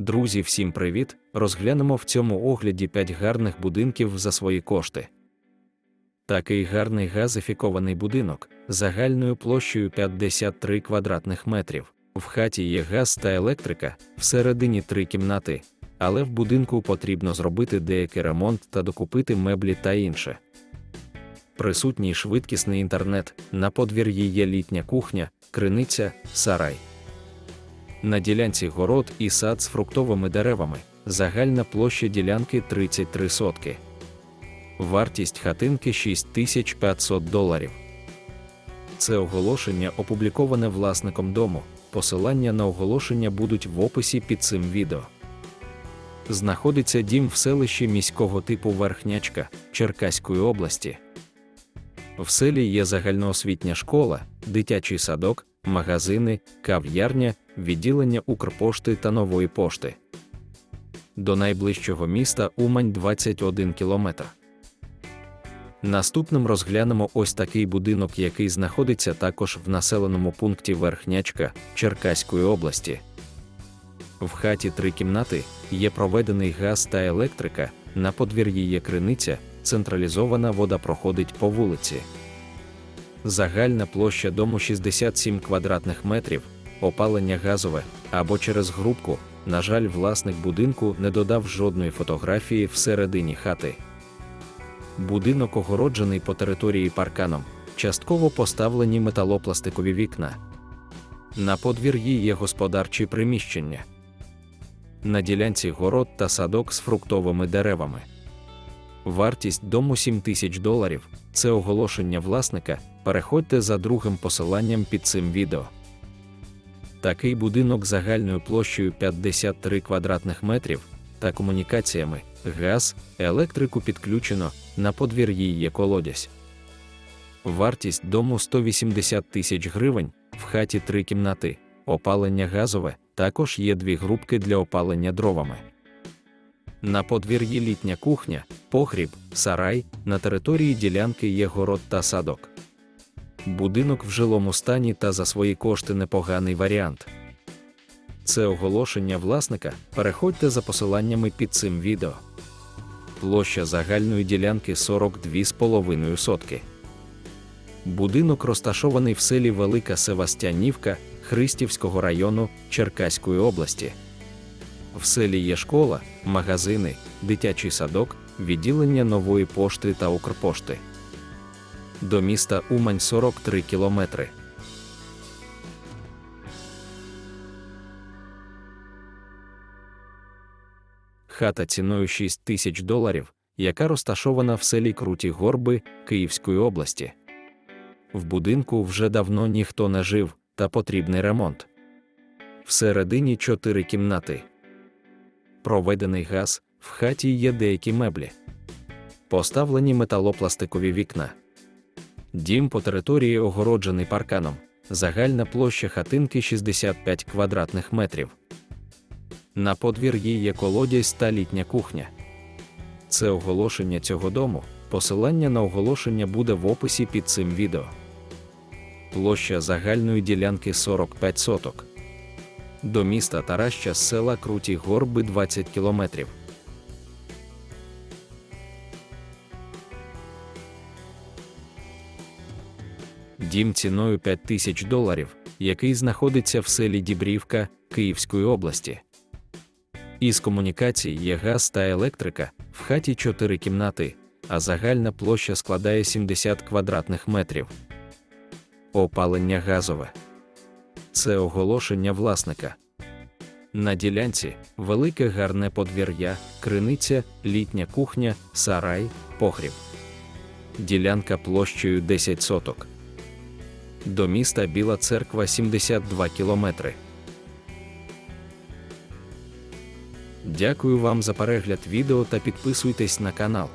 Друзі, всім привіт! Розглянемо в цьому огляді 5 гарних будинків за свої кошти. Такий гарний газифікований будинок загальною площею 53 квадратних метрів. В хаті є газ та електрика, всередині три кімнати, але в будинку потрібно зробити деякий ремонт та докупити меблі та інше. Присутній швидкісний інтернет, на подвір'ї є літня кухня, криниця, сарай. На ділянці город і сад з фруктовими деревами. Загальна площа ділянки 33 сотки. Вартість хатинки 6500 доларів. Це оголошення опубліковане власником дому. Посилання на оголошення будуть в описі під цим відео. Знаходиться дім в селищі міського типу Верхнячка Черкаської області. В селі є загальноосвітня школа, дитячий садок, магазини, кав'ярня, відділення Укрпошти та нової пошти. До найближчого міста Умань 21 кілометр. Наступним розглянемо ось такий будинок, який знаходиться також в населеному пункті Верхнячка Черкаської області. В хаті три кімнати є проведений газ та електрика, на подвір'ї є криниця, централізована вода проходить по вулиці. Загальна площа дому 67 квадратних метрів, опалення газове або через грубку. На жаль, власник будинку не додав жодної фотографії всередині хати. Будинок огороджений по території парканом, частково поставлені металопластикові вікна. На подвір'ї є господарчі приміщення. На ділянці город та садок з фруктовими деревами. Вартість дому 7 тисяч доларів. Це оголошення власника. Переходьте за другим посиланням під цим відео. Такий будинок загальною площею 53 квадратних метрів та комунікаціями, газ, електрику підключено, на подвір'ї є колодязь. Вартість дому 180 тисяч гривень, в хаті три кімнати, опалення газове, також є дві групки для опалення дровами. На подвір'ї літня кухня, погріб, сарай, на території ділянки є город та садок. Будинок в жилому стані та за свої кошти непоганий варіант. Це оголошення власника. Переходьте за посиланнями під цим відео. Площа загальної ділянки 42,5 сотки. Будинок розташований в селі Велика Севастянівка Христівського району Черкаської області. В селі є школа, магазини, дитячий садок, відділення нової пошти та Укрпошти. До міста Умань 43 кілометри. Хата ціною 6 тисяч доларів, яка розташована в селі Круті Горби Київської області. В будинку вже давно ніхто не жив, та потрібний ремонт. Всередині чотири кімнати. Проведений газ, в хаті є деякі меблі. Поставлені металопластикові вікна. Дім по території огороджений парканом. Загальна площа хатинки 65 квадратних метрів. На подвір'ї є колодязь та літня кухня. Це оголошення цього дому. Посилання на оголошення буде в описі під цим відео. Площа загальної ділянки 45 соток. До міста Тараща з села Круті Горби 20 кілометрів. Дім ціною 5 тисяч доларів, який знаходиться в селі Дібрівка Київської області. Із комунікацій є газ та електрика, в хаті 4 кімнати, а загальна площа складає 70 квадратних метрів. Опалення газове. Це оголошення власника. На ділянці велике гарне подвір'я, криниця, літня кухня, сарай, погріб. Ділянка площею 10 соток. До міста Біла Церква 72 кілометри. Дякую вам за перегляд відео та підписуйтесь на канал.